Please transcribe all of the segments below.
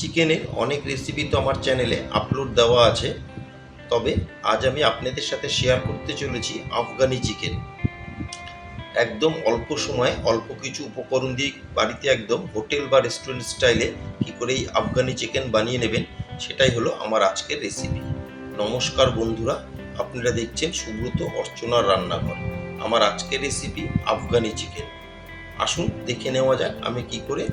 চিকেনের অনেক রেসিপি তো আমার চ্যানেলে আপলোড দেওয়া আছে। তবে আজ আমি আপনাদের সাথে শেয়ার করতে চলেছি আফগানি চিকেন একদম অল্প সময়ে অল্প কিছু উপকরণ দিয়ে বাড়িতে একদম হোটেল বা রেস্টুরেন্ট স্টাইলে কী করে এই আফগানি চিকেন বানিয়ে নেবেন, সেটাই হলো আমার আজকের রেসিপি নমস্কার বন্ধুরা, আপনারা দেখছেন সুব্রত অর্চনার রান্নাঘর। আমার আজকের রেসিপি আফগানি চিকেন আসুন, দেখে নেওয়া যাক আমি কি করে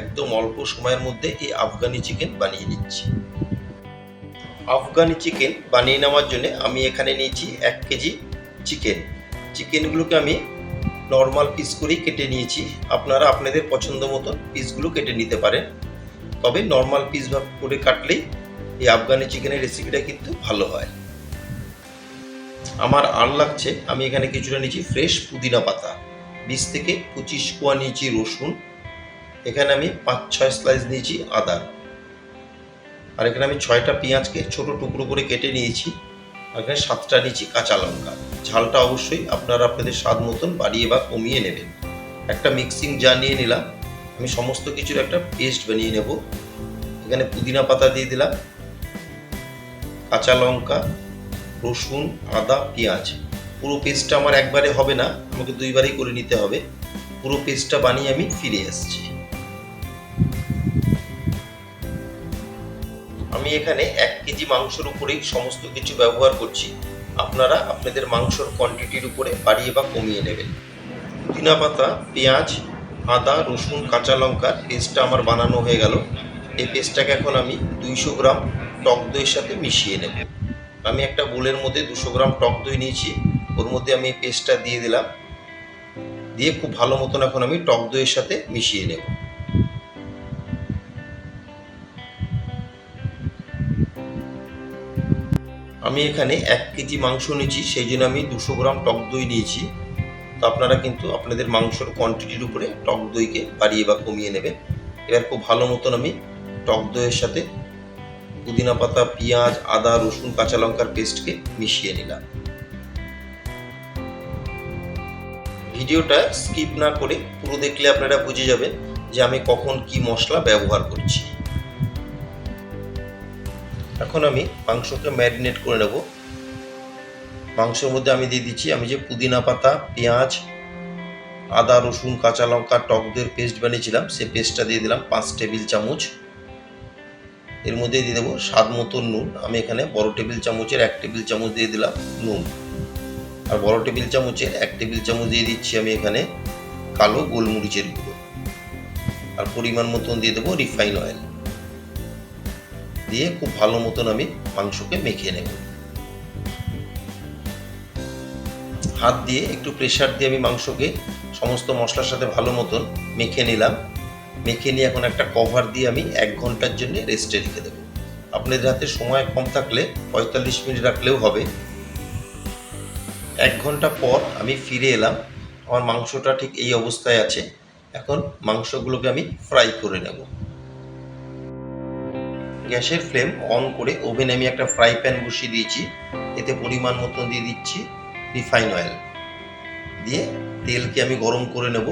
একদম অল্প সময়ের মধ্যে এই আফগানি চিকেন বানিয়ে নিচ্ছি। আফগানি চিকেন বানিয়ে নেওয়ার জন্য আমি এখানে নিয়েছি এক কেজি চিকেন চিকেনগুলোকে আমি নর্মাল পিস করেই কেটে নিয়েছি। আপনারা আপনাদের পছন্দ মতো পিসগুলো কেটে নিতে পারেন। তবে নর্মাল পিস ভাগ করে কাটলেই এই আফগানি চিকেনের রেসিপিটা কিন্তু ভালো হয়। আমার আর লাগছে, আমি এখানে কিছুটা নিয়েছি ফ্রেশ পুদিনা পাতা। বিশ থেকে পঁচিশ কোয়া নিয়েছি রসুন। এখানে আমি পাঁচ, ছয় স্লাইস নিয়েছি আদা। আর এখানে আমি ছয়টা পেঁয়াজকে ছোট টুকরো করে কেটে নিয়েছি। আর এখানে সাতটা নিয়েছি কাঁচা লঙ্কা। ঝালটা অবশ্যই আপনারা আপনাদের স্বাদ মতন বাড়িয়ে বা কমিয়ে নেবেন। একটা মিক্সিং জার নিয়ে নিলাম। আমি সমস্ত কিছুর একটা পেস্ট বানিয়ে নেব। এখানে পুদিনা পাতা দিয়ে দিলাম। কাঁচা লঙ্কা, রসুন, আদা, পেঁয়াজ। পুরো পেস্টটা আমার একবারে হবে না, আমাকে দুইবারই করে নিতে হবে। পুরো পেস্টটা বানিয়ে আমি ফিরে আসছি। আমি এখানে এক কেজি মাংসের উপরেই সমস্ত কিছু ব্যবহার করছি। আপনারা আপনাদের মাংসর কোয়ান্টিটির উপরে বাড়িয়ে বা কমিয়ে নেবেন। পুদিনা পাতা, পেঁয়াজ, আদা, রসুন, কাঁচা লঙ্কার পেস্টটা আমার বানানো হয়ে গেল। এই পেস্টটাকে এখন আমি দুইশো গ্রাম টক দইয়ের সাথে মিশিয়ে নেব। আমি একটা বোলের মধ্যে দুশো গ্রাম টক দই নিয়েছি। ওর মধ্যে আমি পেস্টটা দিয়ে দিলাম। দিয়ে খুব ভালো মতন এখন আমি টক দইয়ের সাথে মিশিয়ে নেব। আমি এখানে এক কেজি মাংস নিয়েছি, সেই জন্য আমি দুশো গ্রাম টক দই নিয়েছি। তো আপনারা কিন্তু আপনাদের মাংসর কোয়ান্টিটির উপরে টক দইকে বাড়িয়ে বা কমিয়ে নেবেন। এবার খুব ভালো মতন আমি টক দইয়ের সাথে পুদিনা পাতা, পেঁয়াজ, আদা, রসুন, কাঁচা লঙ্কার পেস্টকে মিশিয়ে নিলাম। ভিডিওটা স্কিপ না করে পুরো দেখলে আপনারা বুঝে যাবেন যে আমি কখন কি মশলা ব্যবহার করছি। এখন আমি মাংসকে ম্যারিনেট করে নেব। মাংসের মধ্যে আমি দিয়ে দিচ্ছি, আমি যে পুদিনা পাতা, পেঁয়াজ, আদা, রসুন, কাঁচা লঙ্কা, টক দইয়ের পেস্ট বানিয়েছিলাম সেই পেস্টটা দিয়ে দিলাম পাঁচ টেবিল চামচ। এর মধ্যে দিয়ে দেবো স্বাদ মতো নুন। আমি এখানে বড় টেবিল চামচের এক টেবিল চামচ দিয়ে দিলাম নুন। আর বড় টেবিল চামচের এক টেবিল চামচ দিয়ে দিচ্ছি আমি এখানে কালো গোলমরিচের গুঁড়ো। আর পরিমাণ মতন দিয়ে দেবো রিফাইন অয়েল। দিয়ে খুব ভালো মতন আমি মাংসকে মেখে নেব। হাত দিয়ে একটু প্রেশার দিয়ে আমি মাংসকে সমস্ত মশলার সাথে ভালো মতন মেখে নিলাম। মেখে নিয়ে এখন একটা কভার দিয়ে আমি এক ঘণ্টার জন্য রেস্টে রেখে দেবো। আপনাদের হাতে সময় কম থাকলে পঁয়তাল্লিশ মিনিট রাখলেও হবে। এক ঘণ্টা পর আমি ফিরে এলাম। আমার মাংসটা ঠিক এই অবস্থায় আছে। এখন মাংসগুলোকে আমি ফ্রাই করে নেব। গ্যাসের ফ্লেম অন করে ওভেনে আমি একটা ফ্রাই প্যান বসিয়ে দিয়েছি। এতে পরিমাণ মতন দিয়ে দিচ্ছি রিফাইন অয়েল। দিয়ে তেলকে আমি গরম করে নেব।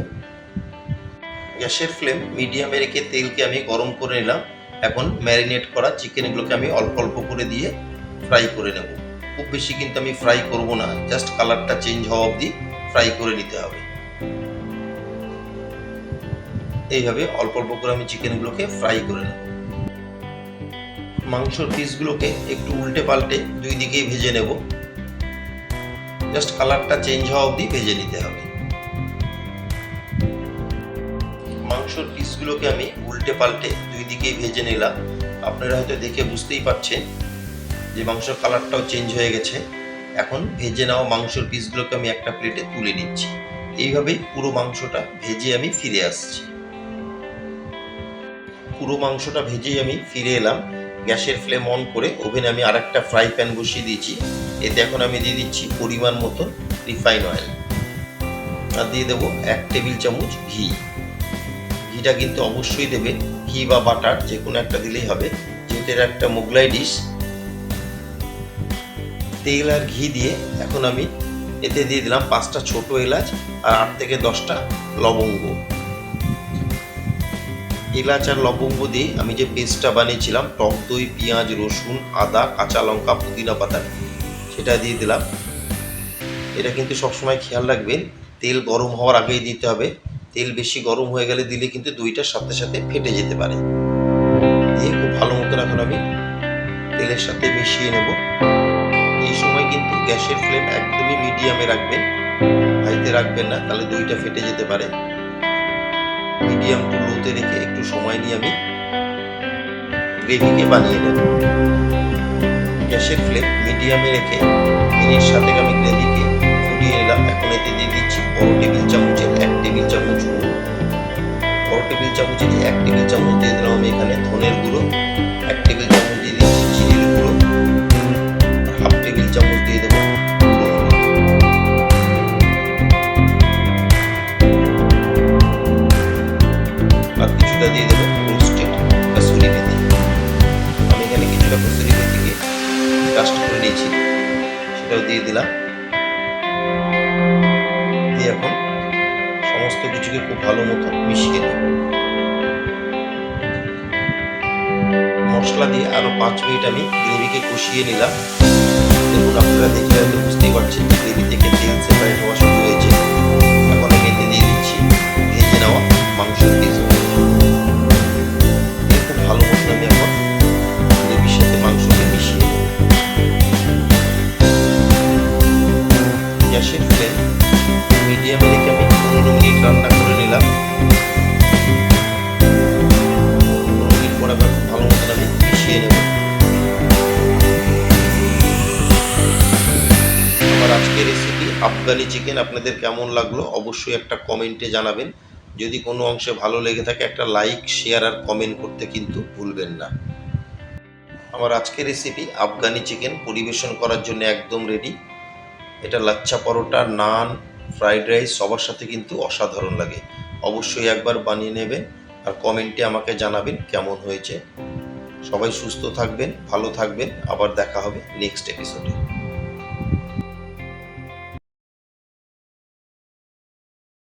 গ্যাসের ফ্লেম মিডিয়ামে রেখে তেলকে আমি গরম করে নিলাম। এখন ম্যারিনেট করা চিকেনগুলোকে আমি অল্প অল্প করে দিয়ে ফ্রাই করে নেব। খুব বেশি কিন্তু আমি ফ্রাই করব না। জাস্ট কালারটা চেঞ্জ হওয়া অবধি ফ্রাই করে নিতে হবে। এইভাবে অল্প অল্প করে আমি চিকেনগুলোকে ফ্রাই করে নেব। মাংসর পিসগুলোকে একটু উল্টে পাল্টে দুই দিকেই ভেজে নেব। জাস্ট কালারটা চেঞ্জ হওয়া অবধি ভেজে নিতে হবে। মাংসর পিসগুলোকে আমি উল্টে পাল্টে দুই দিকেই ভেজে নিলাম। আপনারা হয়তো দেখে বুঝতেই পারছেন যে মাংসর কালারটাও চেঞ্জ হয়ে গেছে, এখন ভেজে নেওয়া মাংসর পিসগুলোকে আমি একটা প্লেটে তুলে নিচ্ছি। এইভাবেই পুরো মাংসটা ভেজে আমি ফিরে আসছি। পুরো মাংসটা ভেজেই আমি ফিরে এলাম। গ্যাসের ফ্লেম অন করে ওভেনে আমি আর একটা ফ্রাই প্যান বসিয়ে দিয়েছি। এতে এখন আমি দিয়ে দিচ্ছি পরিমাণ মতো রিফাইন অয়েল আর দিয়ে দেবো এক টেবিল চামচ ঘি। ঘিটা কিন্তু অবশ্যই দেবে ঘি বা বাটার যে কোনো একটা দিলেই হবে। যেহেতু একটা মোগলাই ডিশ তেল আর ঘি দিয়ে এখন আমি এতে দিয়ে দিলাম পাঁচটা ছোট এলাচ আর আট থেকে দশটা লবঙ্গ। এলাচ আর লবঙ্গ দিয়ে আমি যে পেস্টটা বানিয়েছিলাম, টক দই, পেঁয়াজ, রসুন, আদা, কাঁচা লঙ্কা, পুদিনা পাতা, সেটা দিয়ে দিলাম। এটা কিন্তু সবসময় খেয়াল রাখবেন, তেল গরম হওয়ার আগেই দিতে হবে। তেল বেশি গরম হয়ে গেলে দিলে কিন্তু দইটার সাথে সাথে ফেটে যেতে পারে। দিয়ে খুব ভালো মতন এখন আমি তেলের সাথে মিশিয়ে নেব। গ্যাসের ফ্লেম একদমই মিডিয়ামে রাখবেন। হাইতে রাখবেন না, তাহলে দইটা ফেটে যেতে পারে। মিডিয়াম টু লোতে রেখে একটু সময় নিয়ে আমি গ্রেভিকে বানিয়ে নেব। গ্যাসের ফ্লেম মিডিয়ামে রেখে মিনিট সাথে আমি গ্রেভিকে ফুটিয়ে নিলাম। এখন এতে দিয়ে দিচ্ছি বড় টেবিল চামচের এক টেবিল চামচ বড় টেবিল চামচের এক টেবিল চামচ দিয়ে দিলাম আমি এখানে ধনের গুঁড়ো। এক টেবিল চামচ দিয়ে দিয়ে দিলাম। দিয়ে এখন সমস্ত কিছুকে খুব ভালো মতো মিশিয়ে নেব। মশলা দিয়ে আরও পাঁচ মিনিট আমি গ্রেভিকে কষিয়ে নিলাম। দেখুন, আপনারা দেখলে হয়তো বুঝতেই পারছেন গ্রেভি থেকে তেল সেপারেট হওয়া আফগানি চিকেন আপনাদের কেমন লাগল অবশ্যই একটা কমেন্টে জানাবেন। যদি কোনো অংশে ভালো লেগে থাকে, একটা লাইক, শেয়ার আর কমেন্ট করতে কিন্তু ভুলবেন না। আমার আজকের রেসিপি আফগানি চিকেন, পরিবেশন করার জন্য একদম রেডি এটা লাচ্ছা পরোটা, নান ফ্রাইড রাইস সবার সাথে কিন্তু অসাধারণ লাগে। অবশ্যই একবার বানিয়ে নেবেন আর কমেন্টে আমাকে জানাবেন কেমন হয়েছে। সবাই সুস্থ থাকবেন, ভালো থাকবেন। আবার দেখা হবে নেক্সট এপিসোডে